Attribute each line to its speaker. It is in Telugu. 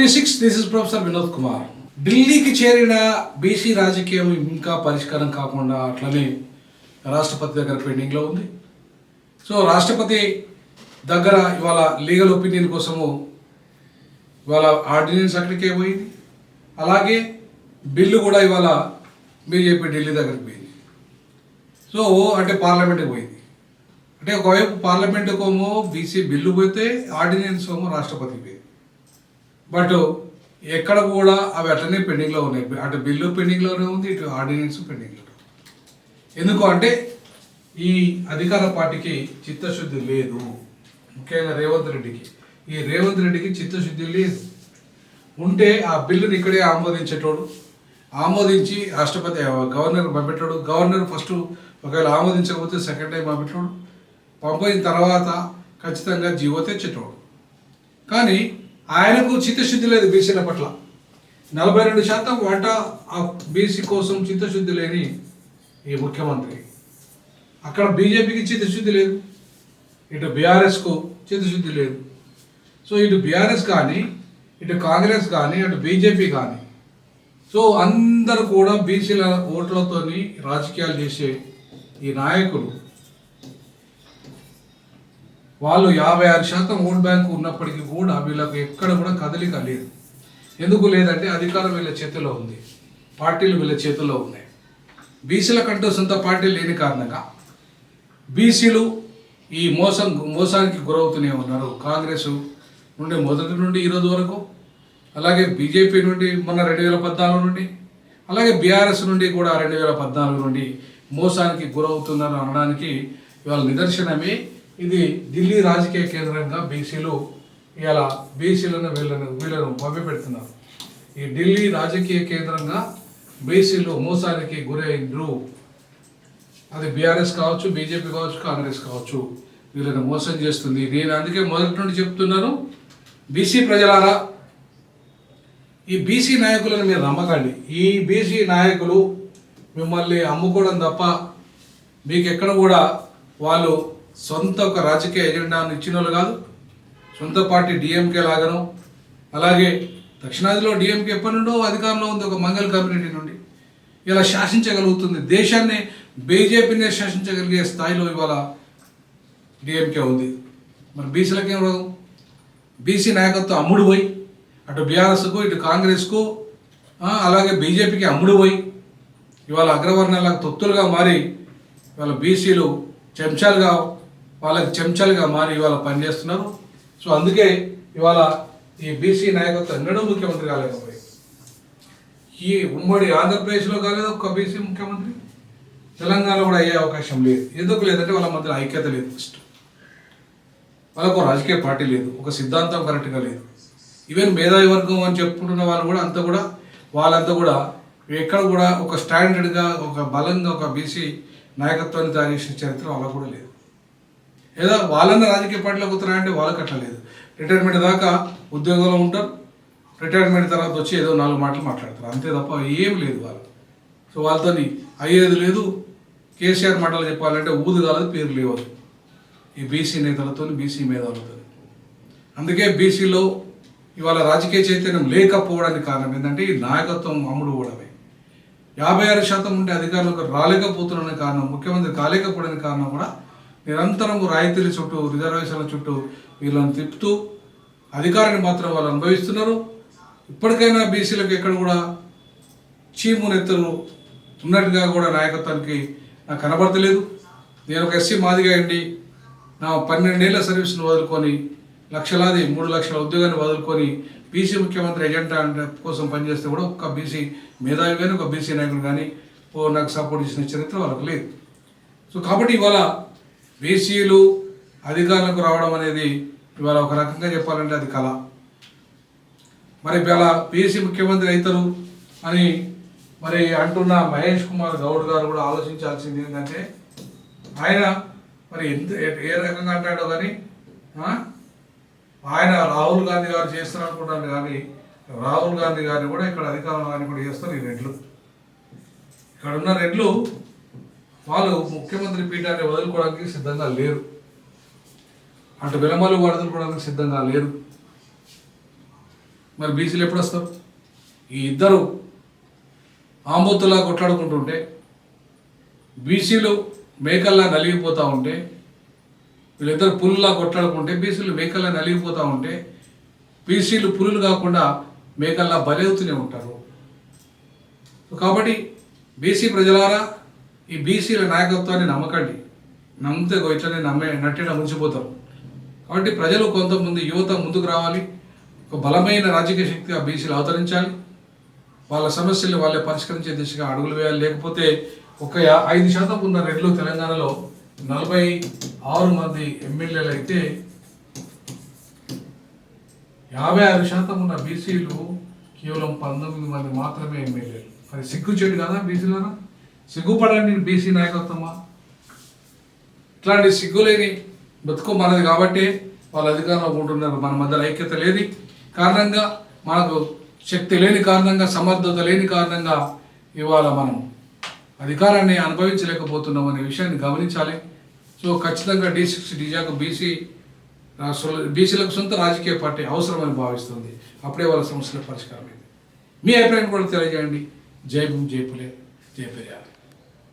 Speaker 1: Twenty six this is professor Vinod Kumar ఢిల్లీకి చేరిన బీసీ రాజకీయం ఇంకా పరిష్కారం కాకుండా అట్లనే రాష్ట్రపతి దగ్గర పెండింగ్లో ఉంది. సో రాష్ట్రపతి దగ్గర ఇవాళ లీగల్ ఒపీనియన్ కోసము ఇవాళ ఆర్డినెన్స్ అక్కడికే పోయింది. అలాగే బిల్లు కూడా ఇవాళ బీజేపీ ఢిల్లీ దగ్గరికి పోయింది. సో అంటే పార్లమెంట్కి పోయింది. అంటే ఒకవైపు పార్లమెంటుకోమో బీసీ బిల్లు పోతే ఆర్డినెన్స్ ఏమో రాష్ట్రపతికి పోయింది. బట్ ఎక్కడ కూడా అవి అట్లనే పెండింగ్లో ఉన్నాయి. అటు బిల్లు పెండింగ్లోనే ఉంది ఇటు ఆర్డినెన్స్ పెండింగ్లో ఎందుకు అంటే ఈ అధికార పార్టీకి చిత్తశుద్ధి లేదు. ముఖ్యంగా రేవంత్ రెడ్డికి. ఈ రేవంత్ రెడ్డికి చిత్తశుద్ధి లేదు. ఉంటే ఆ బిల్లుని ఇక్కడే ఆమోదించేటోడు ఆమోదించి రాష్ట్రపతి గవర్నర్ పంపెట్టాడు గవర్నర్ ఫస్ట్ ఒకవేళ ఆమోదించకపోతే సెకండ్ టైం పంపెట్టాడు పంపిన తర్వాత ఖచ్చితంగా జీవో తెచ్చేటోడు. కానీ ఆయనకు చిత్తశుద్ధి లేదు బీసీల పట్ల. నలభై రెండు శాతం వాటా ఆ బీసీ కోసం చిత్తశుద్ధి లేని ఈ ముఖ్యమంత్రి. అక్కడ బీజేపీకి చిత్తశుద్ధి లేదు. ఇటు బీఆర్ఎస్కు చిత్తశుద్ధి లేదు. సో ఇటు బీఆర్ఎస్ కానీ ఇటు కాంగ్రెస్ కానీ అటు బీజేపీ కానీ సో అందరు కూడా బీసీల ఓట్లతోని రాజకీయాలు చేసే ఈ నాయకులు వాళ్ళు యాభై ఆరు శాతం ఓట్ బ్యాంక్ ఉన్నప్పటికీ కూడా వీళ్ళకు ఎక్కడ కూడా కదలిక లేదు. ఎందుకు లేదంటే అధికారం వీళ్ళ చేతిలో ఉంది. పార్టీలు వీళ్ళ చేతిలో ఉన్నాయి. బీసీల కంటూ సొంత పార్టీ లేని కారణంగా బీసీలు ఈ మోసం మోసానికి గురవుతూనే ఉన్నారు. కాంగ్రెస్ నుండి మొదటి నుండి ఈరోజు వరకు అలాగే బీజేపీ నుండి మొన్న రెండు వేల పద్నాలుగు నుండి అలాగే బీఆర్ఎస్ నుండి కూడా రెండు వేల పద్నాలుగు నుండి మోసానికి గురవుతున్నారు అనడానికి ఇవాళ నిదర్శనమే ఇది ఢిల్లీ రాజకీయ కేంద్రంగా బీసీలు ఇలా బీసీలను వీళ్ళను వీళ్ళను పంపిపెడుతున్నారు ఈ ఢిల్లీ రాజకీయ కేంద్రంగా బీసీలు మోసానికి గురైండ్రు అది బీఆర్ఎస్ కావచ్చు బీజేపీ కావచ్చు కాంగ్రెస్ కావచ్చు. వీళ్ళని మోసం చేస్తుంది. నేను అందుకే మొదటి నుండి చెప్తున్నాను బీసీ ప్రజలారా ఈ బీసీ నాయకులను మీరు నమ్మకండి. ఈ బీసీ నాయకులు మిమ్మల్ని అమ్ముకోవడం తప్ప మీకు ఎక్కడ కూడా వాళ్ళు సొంత ఒక రాజకీయ ఎజెండాను ఇచ్చిన వాళ్ళు కాదు. సొంత పార్టీ డిఎంకే లాగను అలాగే దక్షిణాదిలో డిఎంకే ఎప్పటి నుండో అధికారంలో ఉంది ఒక మంగళ కమ్యూనిటీ నుండి. ఇలా శాసించగలుగుతుంది. దేశాన్ని బీజేపీనే శాసించగలిగే స్థాయిలో ఇవాళ డిఎంకే ఉంది. మరి బీసీలకి ఏం రోగం? బీసీ నాయకత్వం అమ్ముడు పోయి అటు బీఆర్ఎస్కు ఇటు కాంగ్రెస్కు అలాగే బీజేపీకి అమ్ముడు పోయి ఇవాళ అగ్రవర్ణాలకు తొత్తులుగా మారి ఇవాళ బీసీలు చెంచాలుగా వాళ్ళకి చెంచాలుగా మారి ఇవాళ పనిచేస్తున్నారు. సో అందుకే ఇవాళ ఈ బీసీ నాయకత్వం ఎన్నడూ ముఖ్యమంత్రి కాలేకపోయి ఈ ఉమ్మడి ఆంధ్రప్రదేశ్లో కాలేదు ఒక్క బీసీ ముఖ్యమంత్రి. తెలంగాణ కూడా అయ్యే అవకాశం లేదు. ఎందుకు లేదంటే వాళ్ళ మధ్య ఐక్యత లేదు ఫస్ట్ వాళ్ళకు రాజకీయ పార్టీ లేదు. ఒక సిద్ధాంతం కరెక్ట్గా లేదు. ఈవెన్ మేధావి వర్గం అని చెప్పుకుంటున్న వాళ్ళు కూడా అంతా కూడా వాళ్ళంతా కూడా ఎక్కడ కూడా ఒక స్టాండర్డ్గా ఒక బలంగా ఒక బీసీ నాయకత్వాన్ని తయారు చేసిన చరిత్ర వాళ్ళకు కూడా లేదు. ఏదో వాళ్ళన్న రాజకీయ పార్టీలోకి వస్తున్నారంటే వాళ్ళకి అట్లా లేదు. రిటైర్మెంట్ దాకా ఉద్యోగంలో ఉంటారు. రిటైర్మెంట్ తర్వాత వచ్చి ఏదో నాలుగు మాటలు మాట్లాడతారు. అంతే తప్ప ఏం లేదు వాళ్ళు సో వాళ్ళతో అయ్యేది లేదు. కేసీఆర్ మాటలు చెప్పాలంటే ఊదు కాలేదు పేరు లేవదు ఈ బీసీ నేతలతో బీసీ మేధావులతో అందుకే బీసీలో ఇవాళ రాజకీయ చైతన్యం లేకపోవడానికి కారణం ఏంటంటే ఈ నాయకత్వం అమ్ముడు పోవడమే యాభై ఆరు శాతం ఉంటే అధికారులకు రాలేకపోతున్న కారణం ముఖ్యమంత్రి కాలేకపోవడానికి కారణం కూడా నిరంతరం రాయితీల చుట్టూ రిజర్వేషన్ల చుట్టూ వీళ్ళని తిప్పుతూ అధికారాన్ని మాత్రం వాళ్ళు అనుభవిస్తున్నారు. ఇప్పటికైనా బీసీలకు ఎక్కడ కూడా చీము నెత్తలు ఉన్నట్టుగా కూడా నాయకత్వానికి నాకు కనబడతలేదు. నేను ఒక ఎస్సీ మాదిగా అండి నా పన్నెండేళ్ళ సర్వీస్ను వదులుకొని లక్షలాది మూడు లక్షల ఉద్యోగాన్ని వదులుకొని బీసీ ముఖ్యమంత్రి ఎజెండా కోసం పనిచేస్తే కూడా ఒక్క బీసీ మేధావి కానీ ఒక బీసీ నాయకుడు కానీ ఓ నాకు సపోర్ట్ చేసిన చరిత్ర వాళ్ళకు లేదు. సో కాబట్టి ఇవాళ బీసీలు అధికారులకు రావడం అనేది ఇవాళ ఒక రకంగా చెప్పాలంటే అది కళ. మరి ఇవాళ బీసీ ముఖ్యమంత్రి అవుతారు అని మరి అంటున్న మహేష్ కుమార్ గౌడ్ గారు కూడా ఆలోచించాల్సింది ఏంటంటే ఆయన మరి ఎంత ఏ- రకంగా అంటాడో కానీ ఆయన రాహుల్ గాంధీ గారు చేస్తారు అనుకుంటాను కానీ రాహుల్ గాంధీ గారిని కూడా ఇక్కడ అధికారంలో కానీ కూడా చేస్తారు ఈ రెడ్లు. ఇక్కడ ఉన్న రెడ్లు వాళ్ళు ముఖ్యమంత్రి పీఠాన్ని వదులుకోవడానికి సిద్ధంగా లేరు. అటు విలమలు వదులుకోవడానికి సిద్ధంగా లేరు. మరి బీసీలు ఎప్పుడు వస్తారు? ఈ ఇద్దరు ఆంబోతులా కొట్లాడుకుంటుంటే బీసీలు మేకల్లా నలిగిపోతూ ఉంటే వీళ్ళిద్దరు పులులా కొట్లాడుకుంటే బీసీలు మేకల్లా నలిగిపోతూ ఉంటే బీసీలు పులులు కాకుండా మేకల్లా బలవుతూనే ఉంటారు. కాబట్టి బీసీ ప్రజలారా ఈ బీసీల నాయకత్వాన్ని నమ్మకండి. నమ్మితే ఇట్లనే నమ్మే నట్టిన ముంచిపోతారు కాబట్టి ప్రజలు కొంతమంది యువత ముందుకు రావాలి. ఒక బలమైన రాజకీయ శక్తిగా బీసీలు అవతరించాలి. వాళ్ళ సమస్యలు వాళ్ళే పరిష్కరించే దిశగా అడుగులు వేయాలి. లేకపోతే ఒక ఐదు శాతం ఉన్న రెండు తెలంగాణలో నలభై ఆరు మంది ఎమ్మెల్యేలు అయితే యాభై ఆరు శాతం ఉన్న బీసీలు కేవలం పంతొమ్మిది మంది మాత్రమే ఎమ్మెల్యేలు. మరి సిగ్గుచేటు కదా బీసీలోనా సిగ్గుపడండి బీసీ నాయకత్వమా? ఇట్లాంటి సిగ్గులేని బతుకు మనది కాబట్టి వాళ్ళ అధికారంలో ఉంటున్నారు. మన మధ్య ఐక్యత లేని కారణంగా మనకు శక్తి లేని కారణంగా సమర్థత లేని కారణంగా ఇవాళ మనం అధికారాన్ని అనుభవించలేకపోతున్నాం అనే విషయాన్ని గమనించాలి. సో ఖచ్చితంగా డి సిక్స్ డిజాకు బీసీ బీసీలకు సొంత రాజకీయ పార్టీ అవసరమని భావిస్తుంది. అప్పుడే వాళ్ళ సమస్యల పరిష్కారం అయింది మీ అభిప్రాయం కూడా తెలియజేయండి. జై భూమి జై పులే జై పెరియార్.